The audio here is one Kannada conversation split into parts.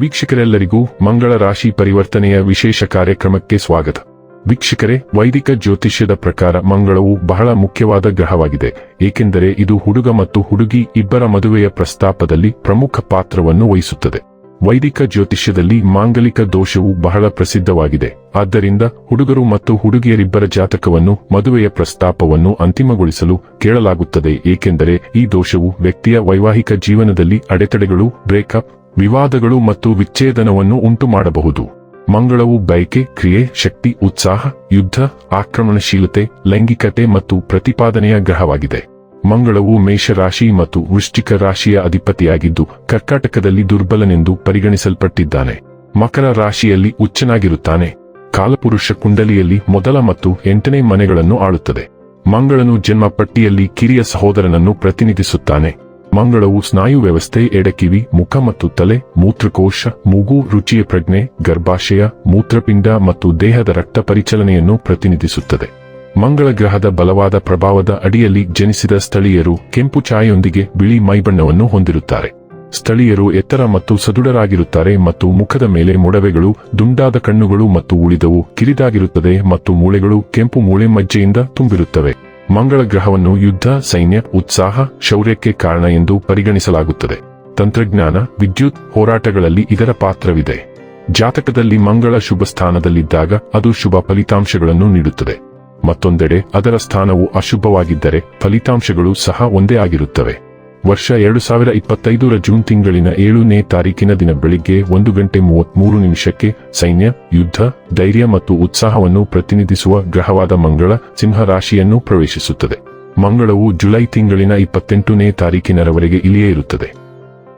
ವೀಕ್ಷಕರೆಲ್ಲರಿಗೂ ಮಂಗಳ ರಾಶಿ ಪರಿವರ್ತನೆಯ ವಿಶೇಷ ಕಾರ್ಯಕ್ರಮಕ್ಕೆ ಸ್ವಾಗತ. ವೀಕ್ಷಕರೇ, ವೈದಿಕ ಜ್ಯೋತಿಷ್ಯದ ಪ್ರಕಾರ ಮಂಗಳವು ಬಹಳ ಮುಖ್ಯವಾದ ಗ್ರಹವಾಗಿದೆ. ಏಕೆಂದರೆ ಇದು ಹುಡುಗ ಮತ್ತು ಹುಡುಗಿ ಇಬ್ಬರ ಮದುವೆಯ ಪ್ರಸ್ತಾಪದಲ್ಲಿ ಪ್ರಮುಖ ಪಾತ್ರವನ್ನು ವಹಿಸುತ್ತದೆ. ವೈದಿಕ ಜ್ಯೋತಿಷ್ಯದಲ್ಲಿ ಮಾಂಗಲಿಕ ದೋಷವು ಬಹಳ ಪ್ರಸಿದ್ಧವಾಗಿದೆ. ಆದ್ದರಿಂದ ಹುಡುಗರು ಮತ್ತು ಹುಡುಗಿಯರಿಬ್ಬರ ಜಾತಕವನ್ನು, ಮದುವೆಯ ಪ್ರಸ್ತಾಪವನ್ನು ಅಂತಿಮಗೊಳಿಸಲು ಕೇಳಲಾಗುತ್ತದೆ, ಏಕೆಂದರೆ ಈ ದೋಷವು ವ್ಯಕ್ತಿಯ ವೈವಾಹಿಕ ಜೀವನದಲ್ಲಿ ಅಡೆತಡೆಗಳು, ಬ್ರೇಕಪ್, ವಿವಾದಗಳು ಮತ್ತು ವಿಚ್ಛೇದನವನ್ನು ಉಂಟುಮಾಡಬಹುದು. ಮಂಗಳವು ಬಯಕೆ, ಕ್ರಿಯೆ, ಶಕ್ತಿ, ಉತ್ಸಾಹ, ಯುದ್ಧ, ಆಕ್ರಮಣಶೀಲತೆ, ಲೈಂಗಿಕತೆ ಮತ್ತು ಪ್ರತಿಪಾದನೆಯ ಗ್ರಹವಾಗಿದೆ. ಮಂಗಳವು ಮೇಷರಾಶಿ ಮತ್ತು ವೃಶ್ಚಿಕ ರಾಶಿಯ ಅಧಿಪತಿಯಾಗಿದ್ದು, ಕರ್ಕಾಟಕದಲ್ಲಿ ದುರ್ಬಲನೆಂದು ಪರಿಗಣಿಸಲ್ಪಟ್ಟಿದ್ದಾನೆ. ಮಕರ ರಾಶಿಯಲ್ಲಿ ಉಚ್ಚನಾಗಿರುತ್ತಾನೆ ಕಾಲಪುರುಷ ಕುಂಡಲಿಯಲ್ಲಿ ಮೊದಲ ಮತ್ತು ಎಂಟನೇ ಮನೆಗಳನ್ನು ಆಳುತ್ತದೆ. ಮಂಗಳನು ಜನ್ಮ ಪಟ್ಟಿಯಲ್ಲಿ ಕಿರಿಯ ಸಹೋದರನನ್ನು ಪ್ರತಿನಿಧಿಸುತ್ತಾನೆ. ಮಂಗಳವು ಸ್ನಾಯು ವ್ಯವಸ್ಥೆ, ಎಡಕಿವಿ, ಮುಖ ಮತ್ತು ತಲೆ, ಮೂತ್ರಕೋಶ, ಮೂಗು, ರುಚಿಯ ಪ್ರಜ್ಞೆ, ಗರ್ಭಾಶಯ, ಮೂತ್ರಪಿಂಡ ಮತ್ತು ದೇಹದ ರಕ್ತ ಪರಿಚಲನೆಯನ್ನು ಪ್ರತಿನಿಧಿಸುತ್ತದೆ. ಮಂಗಳ ಗ್ರಹದ ಬಲವಾದ ಪ್ರಭಾವದ ಅಡಿಯಲ್ಲಿ ಜನಿಸಿದ ಸ್ಥಳೀಯರು ಕೆಂಪು ಛಾಯೆಯೊಂದಿಗೆ ಬಿಳಿ ಮೈಬಣ್ಣವನ್ನು ಹೊಂದಿರುತ್ತಾರೆ. ಸ್ಥಳೀಯರು ಎತ್ತರ ಮತ್ತು ಸದೃಢರಾಗಿರುತ್ತಾರೆ ಮತ್ತು ಮುಖದ ಮೇಲೆ ಮೊಡವೆಗಳು, ದುಂಡಾದ ಕಣ್ಣುಗಳು ಮತ್ತು ಉಳಿದವು ಕಿರಿದಾಗಿರುತ್ತದೆ ಮತ್ತು ಮೂಳೆಗಳು ಕೆಂಪು ಮೂಳೆ ಮಜ್ಜೆಯಿಂದ ತುಂಬಿರುತ್ತವೆ. ಮಂಗಳ ಗ್ರಹವನ್ನು ಯುದ್ಧ, ಸೈನ್ಯ, ಉತ್ಸಾಹ, ಶೌರ್ಯಕ್ಕೆ ಕಾರಣ ಎಂದು ಪರಿಗಣಿಸಲಾಗುತ್ತದೆ. ತಂತ್ರಜ್ಞಾನ, ವಿದ್ಯುತ್ ಹೋರಾಟಗಳಲ್ಲಿ ಇದರ ಪಾತ್ರವಿದೆ. ಜಾತಕದಲ್ಲಿ ಮಂಗಳ ಶುಭ ಸ್ಥಾನದಲ್ಲಿದ್ದಾಗ ಅದು ಶುಭ ಫಲಿತಾಂಶಗಳನ್ನು ನೀಡುತ್ತದೆ. ಮತ್ತೊಂದೆಡೆ, ಅದರ ಸ್ಥಾನವು ಅಶುಭವಾಗಿದ್ದರೆ, ಫಲಿತಾಂಶಗಳು ಸಹ ಒಂದೇ ಆಗಿರುತ್ತವೆ. ವರ್ಷ ಎರಡು ಸಾವಿರ ಇಪ್ಪತ್ತೈದರ ಜೂನ್ ತಿಂಗಳಿನ ಏಳನೇ ತಾರೀಕಿನ ದಿನ ಬೆಳಿಗ್ಗೆ ಒಂದು ಗಂಟೆ ಮೂವತ್ಮೂರು ನಿಮಿಷಕ್ಕೆ ಸೈನ್ಯ, ಯುದ್ಧ, ಧೈರ್ಯ ಮತ್ತು ಉತ್ಸಾಹವನ್ನು ಪ್ರತಿನಿಧಿಸುವ ಗ್ರಹವಾದ ಮಂಗಳ ಸಿಂಹ ರಾಶಿಯನ್ನು ಪ್ರವೇಶಿಸುತ್ತದೆ. ಮಂಗಳವು ಜುಲೈ ತಿಂಗಳಿನ ಇಪ್ಪತ್ತೆಂಟನೇ ತಾರೀಕಿನವರೆಗೆ ಇಲ್ಲಿಯೇ ಇರುತ್ತದೆ.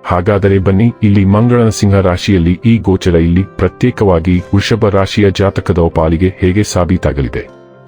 ಹಾಗಾದರೆ ಬನ್ನಿ, ಇಲ್ಲಿ ಮಂಗಳನ ಸಿಂಹ ರಾಶಿಯಲ್ಲಿ ಈ ಗೋಚರ ಇಲ್ಲಿ ಪ್ರತ್ಯೇಕವಾಗಿ ವೃಷಭ ರಾಶಿಯ ಜಾತಕದ ಪಾಲಿಗೆ ಹೇಗೆ ಸಾಬೀತಾಗಲಿದೆ?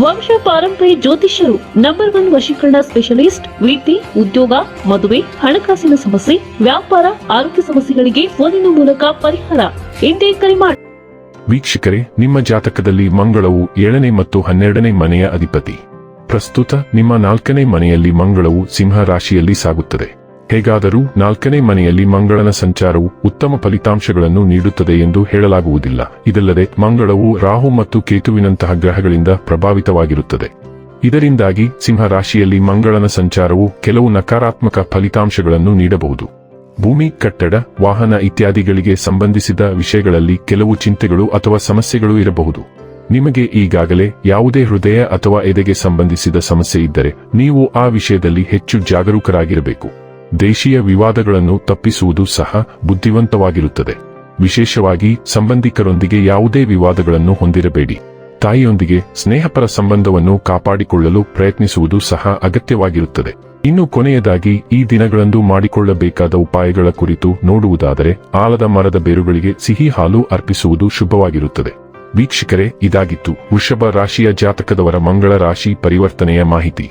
ವಂಶ ಪಾರಂಪರ್ಯ ಜ್ಯೋತಿಷ್ಯರು ನಂಬರ್ ಒನ್ ವಶೀಕರಣ ಸ್ಪೆಷಲಿಸ್ಟ್ ವೃತ್ತಿ ಉದ್ಯೋಗ, ಮದುವೆ, ಹಣಕಾಸಿನ ಸಮಸ್ಯೆ, ವ್ಯಾಪಾರ, ಆರೋಗ್ಯ ಸಮಸ್ಯೆಗಳಿಗೆ ಫೋನಿನ ಮೂಲಕ ಪರಿಹಾರ. ಇಂದೇ ಕರೆ ಮಾಡಿ ವೀಕ್ಷಕರೇ, ನಿಮ್ಮ ಜಾತಕದಲ್ಲಿ ಮಂಗಳವು ಏಳನೇ ಮತ್ತು ಹನ್ನೆರಡನೇ ಮನೆಯ ಅಧಿಪತಿ. ಪ್ರಸ್ತುತ ನಿಮ್ಮ ನಾಲ್ಕನೇ ಮನೆಯಲ್ಲಿ ಮಂಗಳವು ಸಿಂಹ ರಾಶಿಯಲ್ಲಿ ಸಾಗುತ್ತದೆ. ಹೇಗಾದರೂ ನಾಲ್ಕನೇ ಮನೆಯಲ್ಲಿ ಮಂಗಳನ ಸಂಚಾರವು ಉತ್ತಮ ಫಲಿತಾಂಶಗಳನ್ನು ನೀಡುತ್ತದೆ ಎಂದು ಹೇಳಲಾಗುವುದಿಲ್ಲ. ಇದಲ್ಲದೆ ಮಂಗಳವು ರಾಹು ಮತ್ತು ಕೇತುವಿನಂತಹ ಗ್ರಹಗಳಿಂದ ಪ್ರಭಾವಿತವಾಗಿರುತ್ತದೆ. ಇದರಿಂದಾಗಿ ಸಿಂಹ ರಾಶಿಯಲ್ಲಿ ಮಂಗಳನ ಸಂಚಾರವು ಕೆಲವು ನಕಾರಾತ್ಮಕ ಫಲಿತಾಂಶಗಳನ್ನು ನೀಡಬಹುದು. ಭೂಮಿ, ಕಟ್ಟಡ, ವಾಹನ ಇತ್ಯಾದಿಗಳಿಗೆ ಸಂಬಂಧಿಸಿದ ವಿಷಯಗಳಲ್ಲಿ ಕೆಲವು ಚಿಂತೆಗಳು ಅಥವಾ ಸಮಸ್ಯೆಗಳು ಇರಬಹುದು. ನಿಮಗೆ ಈಗಾಗಲೇ ಯಾವುದೇ ಹೃದಯ ಅಥವಾ ಎದೆಗೆ ಸಂಬಂಧಿಸಿದ ಸಮಸ್ಯೆ ಇದ್ದರೆ ನೀವು ಆ ವಿಷಯದಲ್ಲಿ ಹೆಚ್ಚು ಜಾಗರೂಕರಾಗಿರಬೇಕು. ದೇಶೀಯ ವಿವಾದಗಳನ್ನು ತಪ್ಪಿಸುವುದು ಸಹ ಬುದ್ಧಿವಂತವಾಗಿರುತ್ತದೆ. ವಿಶೇಷವಾಗಿ ಸಂಬಂಧಿಕರೊಂದಿಗೆ ಯಾವುದೇ ವಿವಾದಗಳನ್ನು ಹೊಂದಿರಬೇಡಿ. ತಾಯಿಯೊಂದಿಗೆ ಸ್ನೇಹಪರ ಸಂಬಂಧವನ್ನು ಕಾಪಾಡಿಕೊಳ್ಳಲು ಪ್ರಯತ್ನಿಸುವುದು ಸಹ ಅಗತ್ಯವಾಗಿರುತ್ತದೆ. ಇನ್ನು ಕೊನೆಯದಾಗಿ, ಈ ದಿನಗಳಂದು ಮಾಡಿಕೊಳ್ಳಬೇಕಾದ ಉಪಾಯಗಳ ಕುರಿತು ನೋಡುವುದಾದರೆ, ಆಲದ ಮರದ ಬೇರುಗಳಿಗೆ ಸಿಹಿ ಹಾಲು ಅರ್ಪಿಸುವುದು ಶುಭವಾಗಿರುತ್ತದೆ. ವೀಕ್ಷಕರೇ, ಇದಾಗಿತ್ತು ವೃಷಭ ರಾಶಿಯ ಜಾತಕದವರ ಮಂಗಳ ರಾಶಿ ಪರಿವರ್ತನೆಯ ಮಾಹಿತಿ.